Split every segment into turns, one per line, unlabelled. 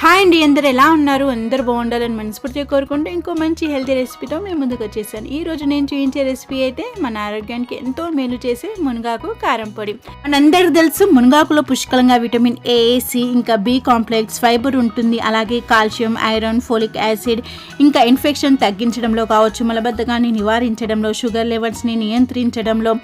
Hi అండి అందరు ఎలా ఉన్నారు? అందరు బాగుండాలని మనస్ఫూర్తిగా కోరుకుంటూ ఇంకో మంచి హెల్తీ రెసిపీతో మేము ముందుకు వచ్చేసాను. ఈ రోజు నేను చూపించే రెసిపీ అయితే మన ఆరోగ్యానికి ఎంతో మేలు చేసే మునగాకు కారం పొడి. మనందరికి తెలుసు మునగాకులో పుష్కలంగా విటమిన్ ఏ ఇంకా బి కాంప్లెక్స్ ఫైబర్ ఉంటుంది. అలాగే కాల్షియం ఐరన్ ఫోలిక్ యాసిడ్ ఇంకా ఇన్ఫెక్షన్ తగ్గించడంలో కావచ్చు మలబద్ధకాన్ని నివారించడంలో షుగర్ లెవెల్స్ని నియంత్రించడంలో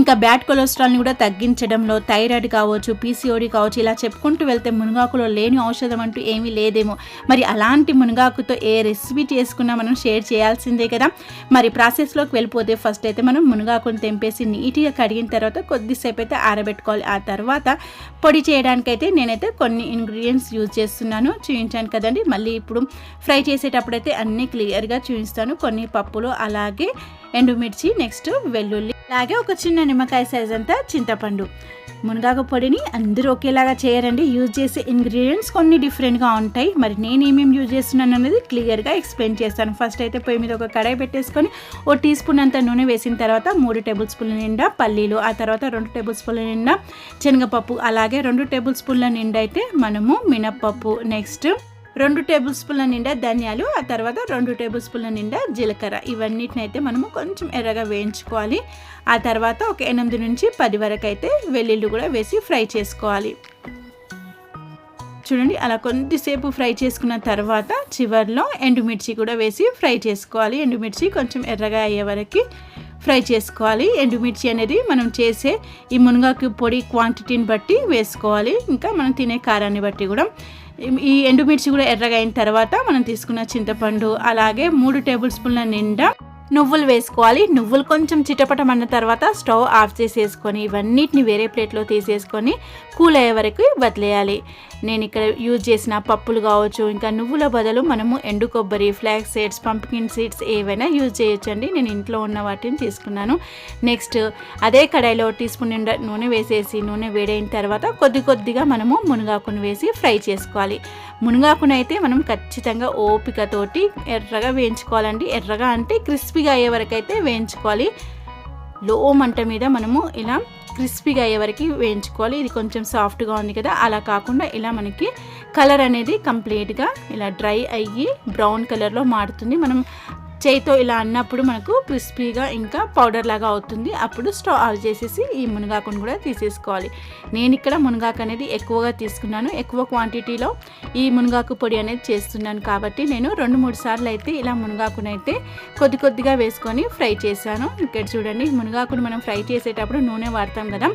ఇంకా బ్యాడ్ కొలెస్ట్రాల్ని కూడా తగ్గించడంలో థైరాయిడ్ కావచ్చు పీసీఓడి కావచ్చు ఇలా చెప్పుకుంటూ వెళ్తే మునగాకులో లేని ఔషధం అంటూ ఏమి లేదేమో. మరి అలాంటి మునగాకుతో ఏ రెసిపీ చేసుకున్నా మనం షేర్ చేయాల్సిందే కదా. మరి ప్రాసెస్లోకి వెళ్ళిపోతే ఫస్ట్ అయితే మనం మునగాకును తెంపేసి నీట్గా కడిగిన తర్వాత కొద్దిసేపు అయితే ఆరబెట్టుకోవాలి. ఆ తర్వాత పొడి చేయడానికైతే నేనైతే కొన్ని ఇంగ్రీడియంట్స్ యూజ్ చేస్తున్నాను. చూపించాను కదండి. మళ్ళీ ఇప్పుడు ఫ్రై చేసేటప్పుడు అయితే అన్నీ క్లియర్గా చూపిస్తాను కొన్ని పప్పులు అలాగే ఎండుమిర్చి నెక్స్ట్ వెల్లుల్లి. అలాగే ఒక చిన్న నిమ్మకాయ సైజ్ అంతా చింతపండు. మునగాకు పొడిని అందరూ ఒకేలాగా చేయరండి. యూజ్ చేసే ఇంగ్రీడియంట్స్ కొన్ని డిఫరెంట్గా ఉంటాయి. మరి నేను ఏమేమి యూజ్ చేస్తున్నాను అనేది క్లియర్గా ఎక్స్ప్లెయిన్ చేస్తాను. ఫస్ట్ అయితే పొయ్యి మీద ఒక కడాయి పెట్టేసుకొని ఓ టీ స్పూన్ అంత నూనె వేసిన తర్వాత మూడు టేబుల్ స్పూన్ల నిండా పల్లీలు ఆ తర్వాత రెండు టేబుల్ స్పూన్ల నిండా శనగపప్పు అలాగే రెండు టేబుల్ స్పూన్ల నిండా అయితే మనము మినప్పప్పు. నెక్స్ట్ రెండు టేబుల్ స్పూన్ల నిండా ధనియాలు ఆ తర్వాత రెండు టేబుల్ స్పూన్ల నిండా జీలకర్ర. ఇవన్నిటిని అయితే మనము కొంచెం ఎర్రగా వేయించుకోవాలి. ఆ తర్వాత ఒక ఎనిమిది నుంచి పది వరకు అయితే వెల్లుల్లి కూడా వేసి ఫ్రై చేసుకోవాలి. చూడండి అలా కొద్దిసేపు ఫ్రై చేసుకున్న తర్వాత చివరిలో ఎండుమిర్చి కూడా వేసి ఫ్రై చేసుకోవాలి. ఎండుమిర్చి కొంచెం ఎర్రగా అయ్యే వరకు ఫ్రై చేసుకోవాలి. ఎండుమిర్చి అనేది మనం చేసే ఈ మునగాకు పొడి క్వాంటిటీని బట్టి వేసుకోవాలి. ఇంకా మనం తినే కారాన్ని బట్టి కూడా. ఈ ఎండుమిర్చి కూడా ఎర్రగా అయిన తర్వాత మనం తీసుకున్న చింతపండు అలాగే మూడు టేబుల్ స్పూన్ల నిండా నువ్వులు వేసుకోవాలి. నువ్వులు కొంచెం చిటపటమన్న తర్వాత స్టవ్ ఆఫ్ చేసేసుకొని ఇవన్నిటిని వేరే ప్లేట్లో తీసేసుకొని కూల్ అయ్యే వరకు వదిలేయాలి. నేను ఇక్కడ యూజ్ చేసిన పప్పులు కావచ్చు ఇంకా నువ్వుల బదులు మనము ఎండు కొబ్బరి ఫ్లాక్ సీడ్స్ పంప్కిన్ సీడ్స్ ఏవైనా యూజ్ చేయొచ్చండి. నేను ఇంట్లో ఉన్న వాటిని తీసుకున్నాను. నెక్స్ట్ అదే కడాయిలో టీ స్పూన్ నూనె వేసేసి నూనె వేడైన తర్వాత కొద్ది కొద్దిగా మనము మునగాకును వేసి ఫ్రై చేసుకోవాలి. మునగాకును అయితే మనం ఖచ్చితంగా ఓపికతోటి ఎర్రగా వేయించుకోవాలండి. ఎర్రగా అంటే క్రిస్పీగా అయ్యే వరకు అయితే వేయించుకోవాలి. లో మంట మీద మనము ఇలా క్రిస్పీగా అయ్యే వరకు వేయించుకోవాలి. ఇది కొంచెం సాఫ్ట్గా ఉంది కదా అలా కాకుండా ఇలా మనకి కలర్ అనేది కంప్లీట్గా ఇలా డ్రై అయ్యి బ్రౌన్ కలర్లో మారుతుంది. మనం చేయితో ఇలా అన్నప్పుడు మనకు క్రిస్పీగా ఇంకా పౌడర్ లాగా అవుతుంది. అప్పుడు స్టవ్ ఆఫ్ చేసేసి ఈ మునగాకును కూడా తీసేసుకోవాలి. నేను ఇక్కడ మునగాకు అనేది ఎక్కువగా తీసుకున్నాను. ఎక్కువ క్వాంటిటీలో ఈ మునగాకు పొడి అనేది చేస్తున్నాను కాబట్టి నేను రెండు మూడు సార్లు అయితే ఇలా మునగాకును అయితే కొద్ది కొద్దిగా వేసుకొని ఫ్రై చేశాను. ఇక్కడ చూడండి మునగాకును మనం ఫ్రై చేసేటప్పుడు నూనె వాడతాం కదా.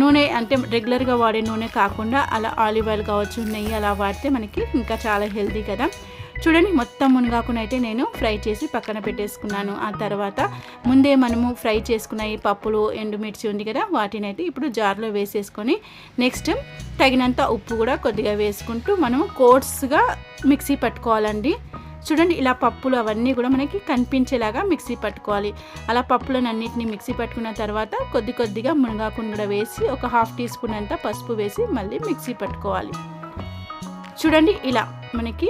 నూనె అంటే రెగ్యులర్గా వాడే నూనె కాకుండా అలా ఆలివ్ ఆయిల్ కావచ్చు నెయ్యి అలా వాడితే మనకి ఇంకా చాలా హెల్తీ కదా. చూడండి మొత్తం మునగాకును అయితే నేను ఫ్రై చేసి పక్కన పెట్టేసుకున్నాను. ఆ తర్వాత ముందే మనము ఫ్రై చేసుకున్న ఈ పప్పులు ఎండుమిర్చి ఉంది కదా వాటిని అయితే ఇప్పుడు జార్లో వేసేసుకొని నెక్స్ట్ తగినంత ఉప్పు కూడా కొద్దిగా వేసుకుంటూ మనము కోర్స్గా మిక్సీ పట్టుకోవాలండి. చూడండి ఇలా పప్పులు అవన్నీ కూడా మనకి కనిపించేలాగా మిక్సీ పట్టుకోవాలి. అలా పప్పులను అన్నింటినీ మిక్సీ పట్టుకున్న తర్వాత కొద్ది కొద్దిగా మునగాకును కూడా వేసి ఒక హాఫ్ టీ స్పూన్ అంతా పసుపు వేసి మళ్ళీ మిక్సీ పట్టుకోవాలి. చూడండి ఇలా మనకి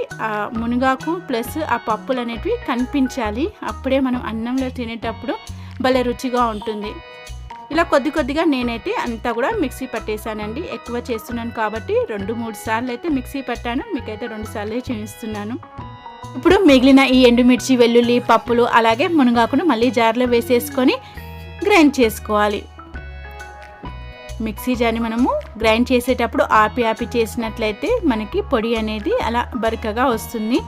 మునగాకు ప్లస్ ఆ పప్పులు అనేటివి కనిపించాలి. అప్పుడే మనం అన్నంలో తినేటప్పుడు భలే రుచిగా ఉంటుంది. ఇలా కొద్ది కొద్దిగా నేనైతే అంతా కూడా మిక్సీ పట్టేశానండి. ఎక్కువ చేస్తున్నాను కాబట్టి రెండు మూడు సార్లు అయితే మిక్సీ పట్టాను. మీకైతే రెండు సార్లు చేయిస్తున్నాను. ఇప్పుడు మిగిలిన ఈ ఎండుమిర్చి వెల్లుల్లి పప్పులు అలాగే మునగాకును మళ్ళీ జార్లో వేసేసుకొని గ్రైండ్ చేసుకోవాలి. మిక్సీ జార్ని మనము గ్రైండ్ చేసేటప్పుడు ఆపి ఆపి చేసినట్లయితే మనకి పొడి అనేది అలా బరకగా వస్తుంది.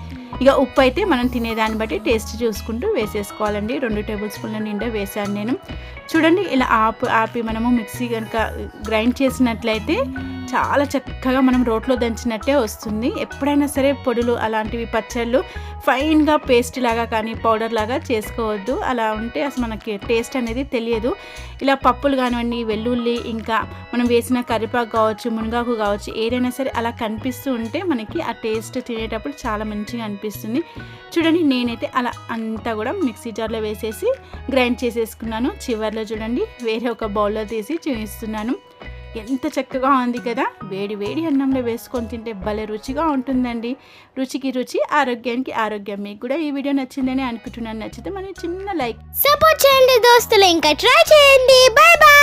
ఇక ఉప్పు అయితే మనం తినేదాన్ని బట్టి టేస్ట్ చూసుకుంటూ వేసేసుకోవాలండి. రెండు టేబుల్ స్పూన్ల నిండా వేసాను నేను. చూడండి ఇలా ఆపి ఆపి మనము మిక్సీ కనుక గ్రైండ్ చేసినట్లయితే చాలా చక్కగా మనం రోట్లో దంచినట్టే వస్తుంది. ఎప్పుడైనా సరే పొడులు అలాంటివి పచ్చళ్ళు ఫైన్గా పేస్ట్ లాగా కానీ పౌడర్ లాగా చేసుకోవద్దు. అలా ఉంటే అసలు మనకి టేస్ట్ అనేది తెలియదు. ఇలా పప్పులు కానివ్వండి వెల్లుల్లి ఇంకా మనం వేసిన కరివేపాకు కావచ్చు మునగాకు కావచ్చు ఏదైనా సరే అలా కనిపిస్తూ ఉంటే మనకి ఆ టేస్ట్ తినేటప్పుడు చాలా మంచిగా అనిపిస్తుంది. చూడండి నేనైతే అలా అంతా కూడా మిక్సీ జార్లో వేసేసి గ్రైండ్ చేసేసుకున్నాను. చివరిలో చూడండి వేరే ఒక బౌల్లో తీసి చూపిస్తున్నాను. ఎంత చక్కగా ఉంది కదా? వేడి వేడి అన్నంలో వేసుకొని తింటే భలే రుచిగా ఉంటుందండి. రుచికి రుచి ఆరోగ్యానికి ఆరోగ్యం. మీకు కూడా ఈ వీడియో నచ్చిందని అనుకుంటున్నాను. నచ్చితే మన చిన్న లైక్.
సపోర్ట్ చేయండి దోస్తులు. ఇంకా ట్రై చేయండి. Bye bye